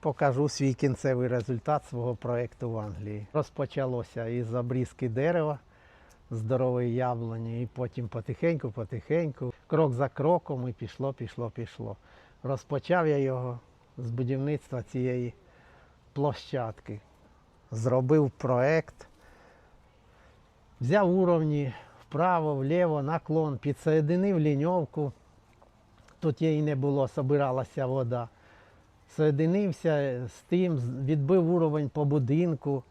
Покажу свій кінцевий результат свого проєкту в Англії. Розпочалося із обрізки дерева, здорової яблуні, і потім потихеньку, потихеньку, крок за кроком, і пішло, пішло, пішло. Розпочав я його з будівництва цієї площадки. Зробив проєкт, взяв уровні вправо, вліво, наклон, підсоєдинив ліньовку. Тут її не було, собиралася вода. Соєдинився з тим, відбив уровень по будинку,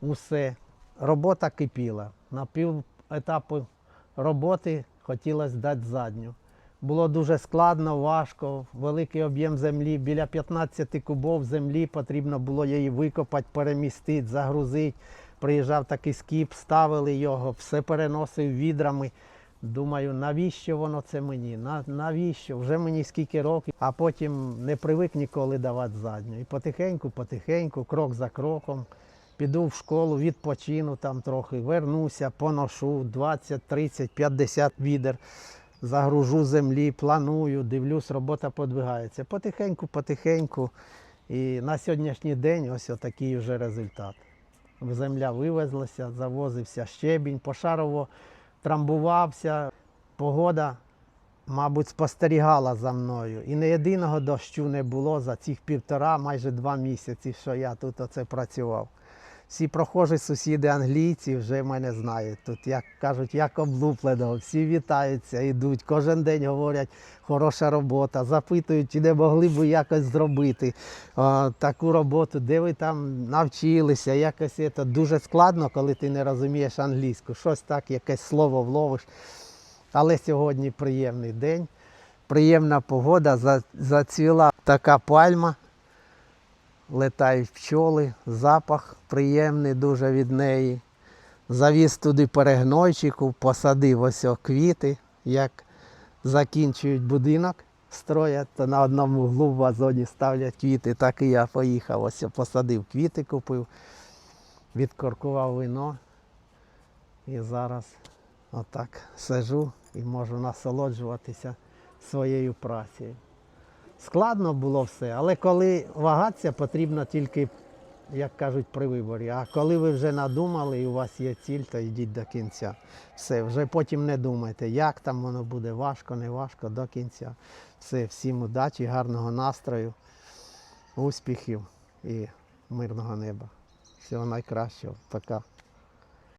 усе. Робота кипіла. На пів етапу роботи хотілося дати задню. Було дуже складно, важко, великий об'єм землі, біля 15 кубов землі потрібно було її викопати, перемістити, загрузити. Приїжджав такий скіп, ставили його, все переносив відрами. Думаю, навіщо воно це мені? Навіщо? Вже мені скільки років, а потім не привик ніколи давати задню. І потихеньку, потихеньку, крок за кроком, піду в школу, відпочину там трохи, вернуся, поношу 20, 30, 50 відер, загружу землі, планую, дивлюсь, робота подвигається. Потихеньку, потихеньку. І на сьогоднішній день ось такий вже результат. Земля вивезлася, завозився щебінь, пошарово трамбувався. Погода, мабуть, спостерігала за мною. І не єдиного дощу не було за цих півтора, майже два місяці, що я тут оце працював. Всі прохожі сусіди англійці вже мене знають. Тут, як кажуть, як облупленого, всі вітаються, йдуть, кожен день говорять, хороша робота, запитують, чи не могли б якось зробити а, таку роботу, де ви там навчилися, якось це дуже складно, коли ти не розумієш англійську. Щось так, якесь слово вловиш. Але сьогодні приємний день, приємна погода, зацвіла така пальма, летають пчоли, запах приємний дуже від неї. Завіз туди перегнойчику, посадив ось квіти, як закінчують будинок, строять, то на одному углу в вазоні ставлять квіти. Так і я поїхав, ось посадив квіти, купив, відкоркував вино. І зараз отак сижу і можу насолоджуватися своєю працею. Складно було все, але коли вагатися, потрібно тільки, як кажуть, при виборі. А коли ви вже надумали і у вас є ціль, то йдіть до кінця. Все, вже потім не думайте, як там воно буде, важко, не важко, до кінця. Все, всім удачі, гарного настрою, успіхів і мирного неба. Всього найкращого. Пока.